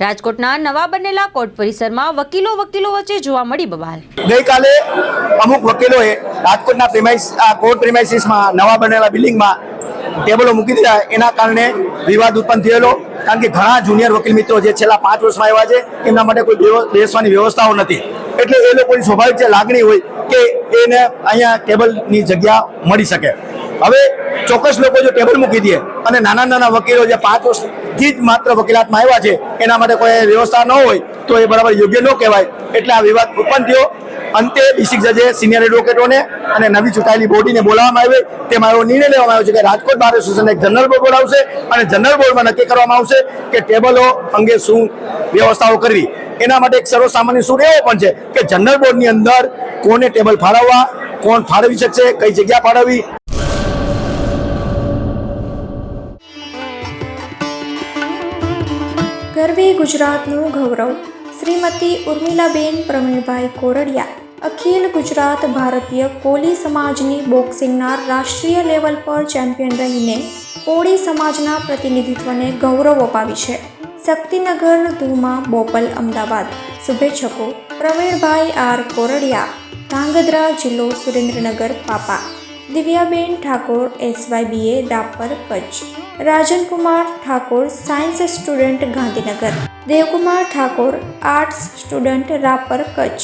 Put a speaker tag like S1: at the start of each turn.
S1: રાજકોટના નવા બનેલા કોર્ટ પરિસરમાં વકીલો વકીલો વચ્ચે જોવા મળી બબાલ.
S2: ગઈકાલે અમુક વકીલોએ રાજકોટના પ્રિમાઇસ આ કોર્ટ પ્રિમાઇસીસમાં નવા બનેલા બિલ્ડિંગમાં ટેબલો મૂકી દીધા. એના કારણે વિવાદ ઉત્પન્ન થયેલો. કારણ કે ઘણા જુનિયર વકીલ મિત્રો જે છેલ્લા પાંચ વર્ષમાં આવ્યા છે, એમના માટે કોઈ બેસવાની વ્યવસ્થાઓ નથી. એટલે એ લોકોની સ્વાભાવિક જે લાગણી હોય કે એને અહીંયા ટેબલની જગ્યા મળી શકે. હવે ચોક્કસ લોકો જો ટેબલ મૂકી દે અને નાના નાના વકીલો જે પાંચ વર્ષથી જ માત્ર વકીલાતમાં આવ્યા છે, એના માટે કોઈ વ્યવસ્થા ન હોય, તો એ બરાબર યોગ્ય ન કહેવાય. એટલે આ વિવાદ ઉત્પન્ન થયો. અંતે ડિસ્ટ્રિક્ટ જજે સિનિયર એડવોકેટોને અને નવી ચૂંટાયેલી બોડીને બોલાવવામાં આવે. તેમાં એવો નિર્ણય લેવામાં આવ્યો છે કે રાજકોટ બાર એસોસિએશન એક જનરલ બોર્ડ બોલાવશે અને જનરલ બોર્ડમાં નક્કી કરવામાં આવશે કે ટેબલો અંગે શું વ્યવસ્થાઓ કરવી. એના માટે એક સર્વસામાન્ય સૂર એવો પણ છે કે જનરલ બોર્ડની અંદર કોને ટેબલ ફાળવવા કોણ ફાળવી શકશે, કઈ જગ્યા ફાળવવી?
S3: ગરવી ગુજરાતનું ગૌરવ. શ્રીમતી ઉર્મિલાબેન પ્રવીણભાઈ કોરડિયા, અખિલ ગુજરાત ભારતીય કોળી સમાજની બોક્સિંગના રાષ્ટ્રીય લેવલ પર ચેમ્પિયન રહીને કોળી સમાજના પ્રતિનિધિત્વને ગૌરવ અપાવી છે. શક્તિનગર, ધુમા, બોપલ, અમદાવાદ. શુભેચ્છકો. પ્રવીણભાઈ આર કોરડિયા. ધાંગધ્રા જિલ્લો સુરેન્દ્રનગર પાપા. Divyaben Thakor SYBA Rapar Kutch. Rajankumar Thakor science student Gandhinagar. Devkumar Thakor arts student Rapar Kutch.